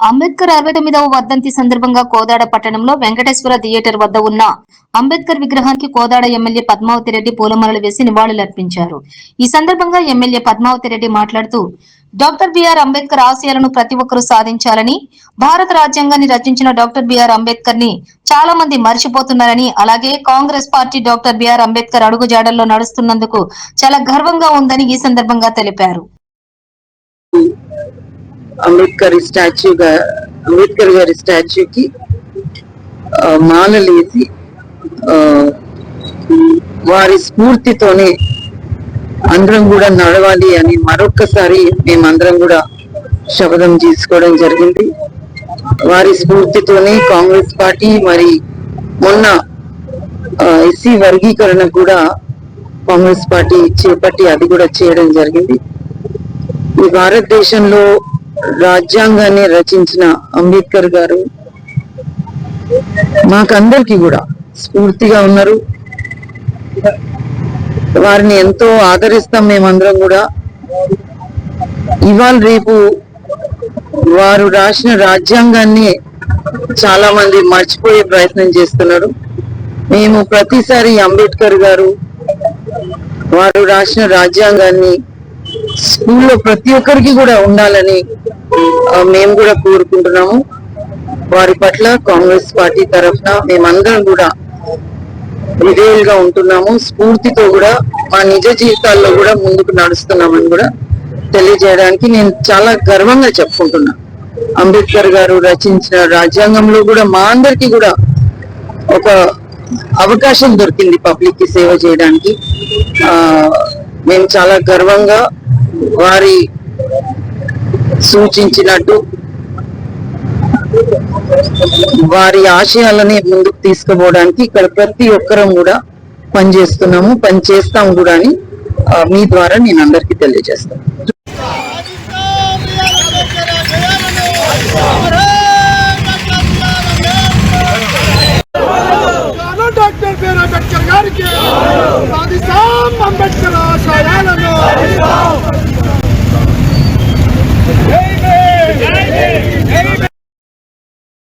అంబేద్కర్ అరవై తొమ్మిదవ వర్ధంతి సందర్భంగా కోదాడ పట్టణంలో వెంకటేశ్వర థియేటర్ వద్ద ఉన్న అంబేద్కర్ విగ్రహానికి కోదాడ ఎమ్మెల్యే పద్మావతి రెడ్డి పూలమాలలు వేసి నివాళులర్పించారు. ఈ సందర్భంగా ఎమ్మెల్యే పద్మావతి రెడ్డి మాట్లాడుతూ డాక్టర్ బిఆర్ అంబేద్కర్ ఆశయాలను ప్రతి ఒక్కరూ సాధించాలని భారత రాజ్యాంగాన్ని రచించిన డాక్టర్ బిఆర్ అంబేద్కర్ని చాలా మంది మర్చిపోతున్నారని అలాగే Congress party doctor B R Ambedkar అడుగుజాడల్లో నడుస్తున్నందుకు చాలా గర్వంగా ఉందని ఈ సందర్భంగా తెలిపారు. అంబేద్కర్ స్టాచ్యూ అంబేద్కర్ గారి స్టాచ్యూకి మాలలేసి వారి స్ఫూర్తితోనే అందరం కూడా నడవాలి అని మరొక్కసారి మేమందరం కూడా శపథం తీసుకోవడం జరిగింది. వారి స్ఫూర్తితోనే కాంగ్రెస్ పార్టీ మరి మొన్న ఎస్సీ వర్గీకరణ కూడా కాంగ్రెస్ పార్టీ చేపట్టి అది కూడా చేయడం జరిగింది. ఈ భారతదేశంలో రాజ్యాంగాన్ని రచించిన అంబేద్కర్ గారు మాకందరికి కూడా స్ఫూర్తిగా ఉన్నారు. వారిని ఎంతో ఆదరిస్తాం మేమందరం కూడా. ఇవాళ రేపు వారు రాసిన రాజ్యాంగాన్ని చాలా మంది మర్చిపోయే ప్రయత్నం చేస్తున్నారు. మేము ప్రతిసారి అంబేద్కర్ గారు వారు రాసిన రాజ్యాంగాన్ని స్కూల్లో ప్రతి ఒక్కరికి కూడా ఉండాలని మేము కూడా కోరుకుంటున్నాము. వారి పట్ల కాంగ్రెస్ పార్టీ తరఫున మేమందరం కూడా విధేయులుగా ఉంటున్నాము. స్ఫూర్తితో కూడా మా నిజ జీవితాల్లో కూడా ముందుకు నడుస్తున్నామని కూడా తెలియజేయడానికి నేను చాలా గర్వంగా చెప్పుకుంటున్నా. అంబేద్కర్ గారు రచించిన రాజ్యాంగంలో కూడా మా అందరికి కూడా ఒక అవకాశం దొరికింది పబ్లిక్కి సేవ చేయడానికి. ఆ మేము చాలా గర్వంగా వారి సూచించినట్టు వారి ఆశయాలని ముందుకు తీసుకుపోవడానికి ఇక్కడ ప్రతి ఒక్కరం కూడా పనిచేస్తున్నాము పనిచేస్తాం కూడా అని మీ ద్వారా నేను అందరికీ తెలియజేస్తాను.